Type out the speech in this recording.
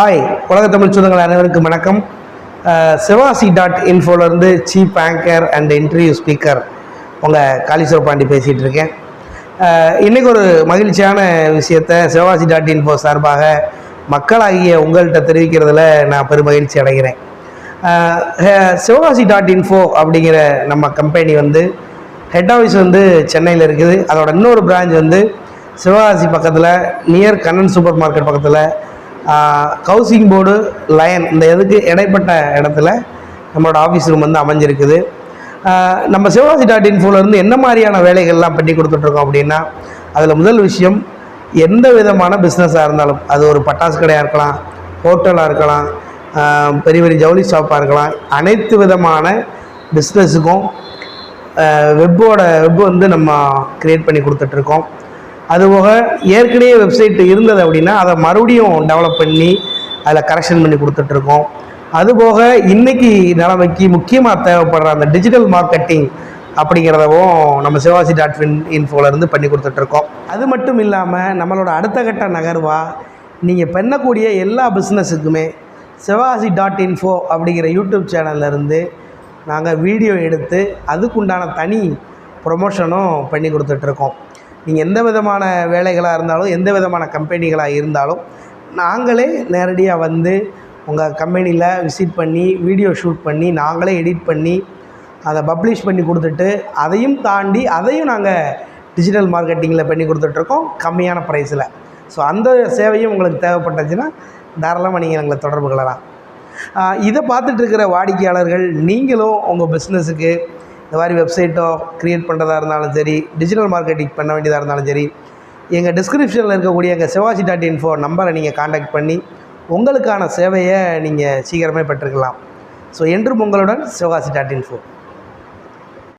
Hi உலக தமிழ் சொந்தங்கள் அனைவருக்கும் வணக்கம். சிவாசி dot இன்ஃபோலேருந்து chief anchor and interview speaker உங்கள் காளீஸ்வர பாண்டி பேசிகிட்டு இருக்கேன். இன்றைக்கி ஒரு மகிழ்ச்சியான விஷயத்தை சிவாசி டாட் இன்ஃபோ சார்பாக மக்களாகிய உங்கள்கிட்ட தெரிவிக்கிறதுல நான் பெருமகிழ்ச்சி அடைகிறேன். ஹே- சிவகாசி டாட் இன்ஃபோ அப்படிங்கிற நம்ம கம்பெனி வந்து ஹெட் ஆஃபீஸ் வந்து சென்னையில் இருக்குது. அதோட இன்னொரு பிரான்ச் வந்து சிவகாசி பக்கத்தில் நியர் கண்ணன் சூப்பர் மார்க்கெட் பக்கத்தில் ஹவுசிங் போர்டு லயன் இந்த இதுக்கு இடைப்பட்ட இடத்துல நம்மளோட ஆஃபீஸ் ரூம் வந்து அமைஞ்சிருக்குது. நம்ம சிவகாசி டாட் இன்ஃபோலேருந்து என்ன மாதிரியான வேலைகள்லாம் பண்ணி கொடுத்துட்ருக்கோம் அப்படின்னா அதில் முதல் விஷயம் எந்த விதமான பிஸ்னஸாக இருந்தாலும் அது ஒரு பட்டாசு கடையாக இருக்கலாம் ஹோட்டலாக இருக்கலாம் பெரிய பெரிய ஜவுளி ஷாப்பாக இருக்கலாம் அனைத்து விதமான பிஸ்னஸுக்கும் வெப்போட வெப் வந்து நம்ம க்ரியேட் பண்ணி கொடுத்துட்ருக்கோம். அதுபோக ஏற்கனவே வெப்சைட் இருந்தது அப்படின்னா அதை மறுபடியும் டெவலப் பண்ணி அதில் கரெக்ஷன் பண்ணி கொடுத்துட்ருக்கோம். அதுபோக இன்னைக்கு நிலைமைக்கு முக்கியமாக தேவைப்படுற அந்த டிஜிட்டல் மார்க்கெட்டிங் அப்படிங்கிறதவும் நம்ம சிவாசி டாட் இன் இன்ஃபோலேருந்து பண்ணி கொடுத்துட்ருக்கோம். அது மட்டும் இல்லாமல் நம்மளோட அடுத்த கட்ட நகர்வாக நீங்கள் பண்ணக்கூடிய எல்லா பிஸ்னஸுக்குமே சிவாசி டாட் இன்ஃபோ அப்படிங்கிற யூடியூப் சேனல்லேருந்து நாங்கள் வீடியோ எடுத்து அதுக்குண்டான தனி ப்ரொமோஷனும் பண்ணி கொடுத்துட்ருக்கோம். நீங்கள் எந்த விதமான வேலைகளாக இருந்தாலும் எந்த விதமான கம்பெனிகளாக இருந்தாலும் நாங்களே நேரடியாக வந்து உங்கள் கம்பெனியில் விசிட் பண்ணி வீடியோ ஷூட் பண்ணி நாங்களே எடிட் பண்ணி அதை பப்ளிஷ் பண்ணி கொடுத்துட்டு அதையும் தாண்டி அதையும் நாங்கள் டிஜிட்டல் மார்க்கெட்டிங்கில் பண்ணி கொடுத்துட்ருக்கோம் கம்மியான ப்ரைஸில் ஸோ அந்த சேவையும் உங்களுக்கு தேவைப்பட்டுச்சுன்னா தாராளமாக நீங்கள் எங்களை தொடர்பு கொள்ளலாம். இதை பார்த்துட்ருக்கிற வாடிக்கையாளர்கள் நீங்களும் உங்கள் பிஸ்னஸுக்கு இந்த மாதிரி வெப்சைட்டோ க்ரியேட் பண்ணுறதா இருந்தாலும் சரி டிஜிட்டல் மார்க்கெட்டிங் பண்ண வேண்டியதாக இருந்தாலும் சரி எங்கள் டிஸ்கிரிப்ஷனில் இருக்கக்கூடிய எங்கள் சிவாசி டாட் இன்ஃபோ நம்பரை நீங்கள் காண்டாக்ட் பண்ணி உங்களுக்கான சேவையை நீங்கள் சீக்கிரமே பெற்றுக்கலாம். ஸோ என்றும் உங்களுடன் சிவகாசி டாட் இன்ஃபோ